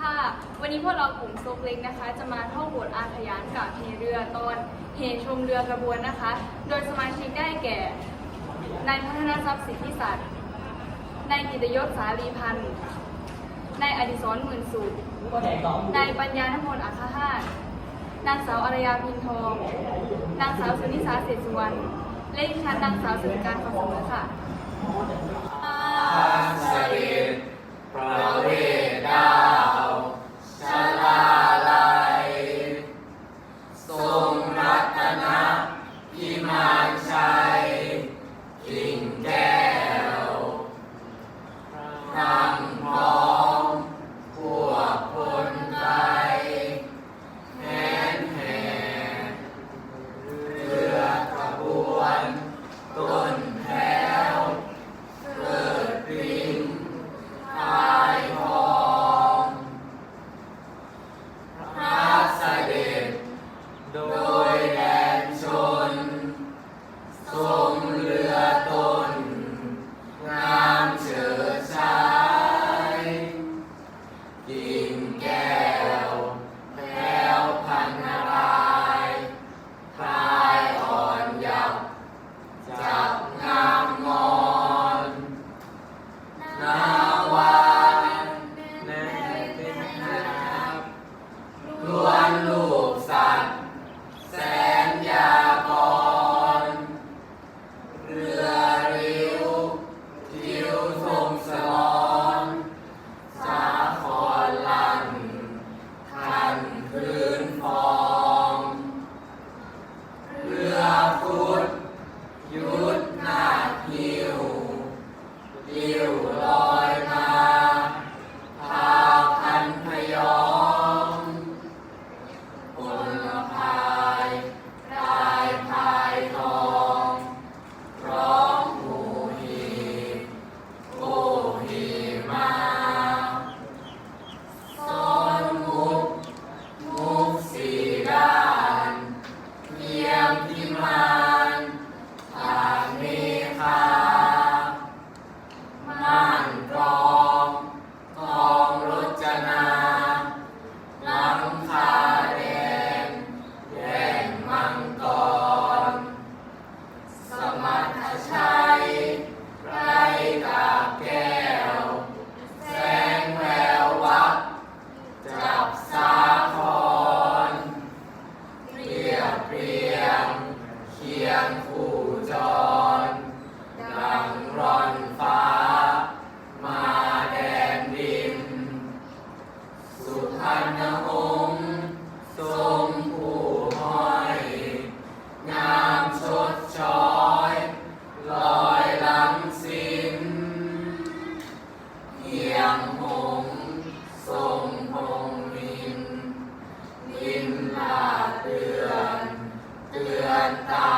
ค่ะ วันนี้พวกเรากลุ่มโซกเล็กนะคะ จะมาท่องบทอาขยานกับเฮเรือตอนเฮชมเรือกระบวนนะคะ โดยสมาชิกได้แก่นายพัฒนทรัพย์สิทธิสัตว์นายกิตยศสาลีพันธ์นายอดิศรหมื่นสุขนายปัญญานพลอัคหาสนางสาวอารยาพินทอง นางสาวสุนิสาเศรษฐสุวรรณและดิฉันนางสาวสุริการขอเสมอค่ะส สมัทชัยไรกาบแก้ว แสงแวววับจับสาครเรียบเรียงเคียงคู่ ตื